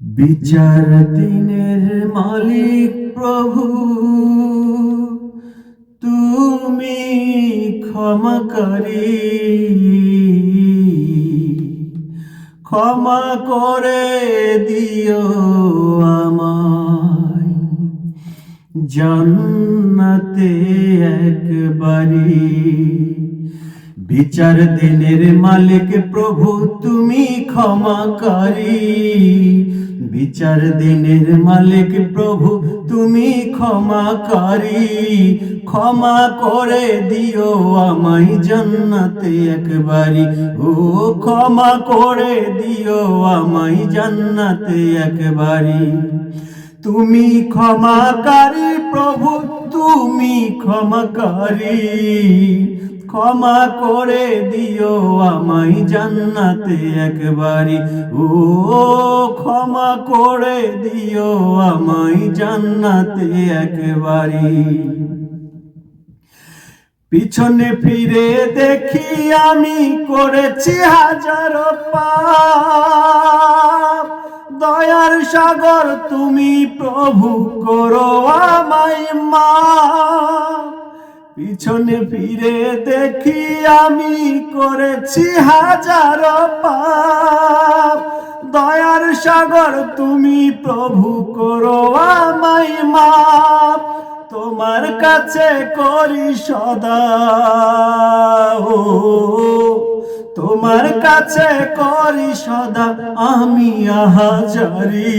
বিচার দিনের মালিক প্রভু, তুমি ক্ষমা ক্ষমাকারী। ক্ষমা করে দিও আমায়। জান্নাতে একবারি বিচার দিনের মালিক প্রভু, তুমি ক্ষমা ক্ষমাকারী। বিচার দিনের মালিক প্রভু, তুমি ক্ষমা ক্ষমাকারী। ক্ষমা করে দিও আমায় জান্নাতে একবারি ও, ক্ষমা করে দিও আমায় জান্নাতে একবারি তুমি ক্ষমা ক্ষমাকারী প্রভু, তুমি ক্ষমাকারী। ক্ষমা করে দিও আমায় জান্নাতে একবারি ও, ক্ষমা করে দিও আমায় জান্নাতে একবারি পিছনে ফিরে দেখি আমি করেছি হাজার পাপ। দয়ার সাগর তুমি প্রভু করো আমায় মা পিছনে ফিরে দেখি আমি করেছি হাজার পাপ। দয়ার সাগর, তুমি প্রভু করো আমায় মাপ। তোমার কাছে করি সদা। তোমার কাছে করি সদা, আমি আহাজারি।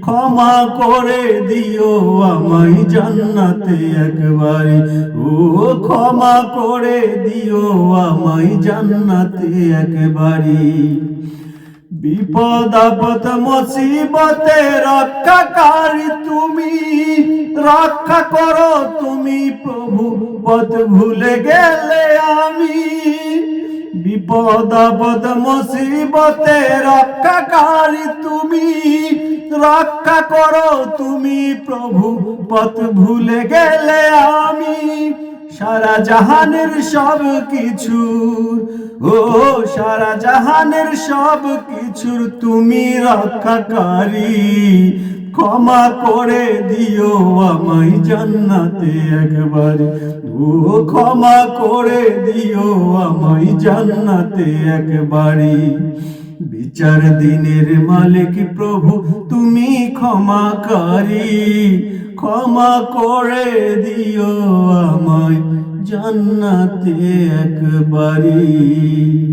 ক্ষমা করে দিও আমায় জান্নাতে একবারে ও, ক্ষমা করে দিও আমায় জান্নাতে একবারে বিপদ, আপদ, মুসিবতে রক্ষাকারী তুমি, রক্ষা করো তুমি প্রভু। পথ ভুলে গেলে আমি বিপদ আপদ মুসিবতে রক্ষাকারী তুমি। রক্ষা করো তুমি প্রভু, পথ ভুলে গেলে আমি। সারা জাহানের সব কিছু ও সারা জাহানের সব কিছুর তুমি রক্ষাকারী। ক্ষমা করে দিও আমায় জান্নাতে একবার ও ক্ষমা করে দিও আমায় জান্নাতে একবারে বিচার দিনের মালিক প্রভু, তুমি ক্ষমা ক্ষমাকারী। ক্ষমা করে দিও আমায় জান্নাতে একবারই।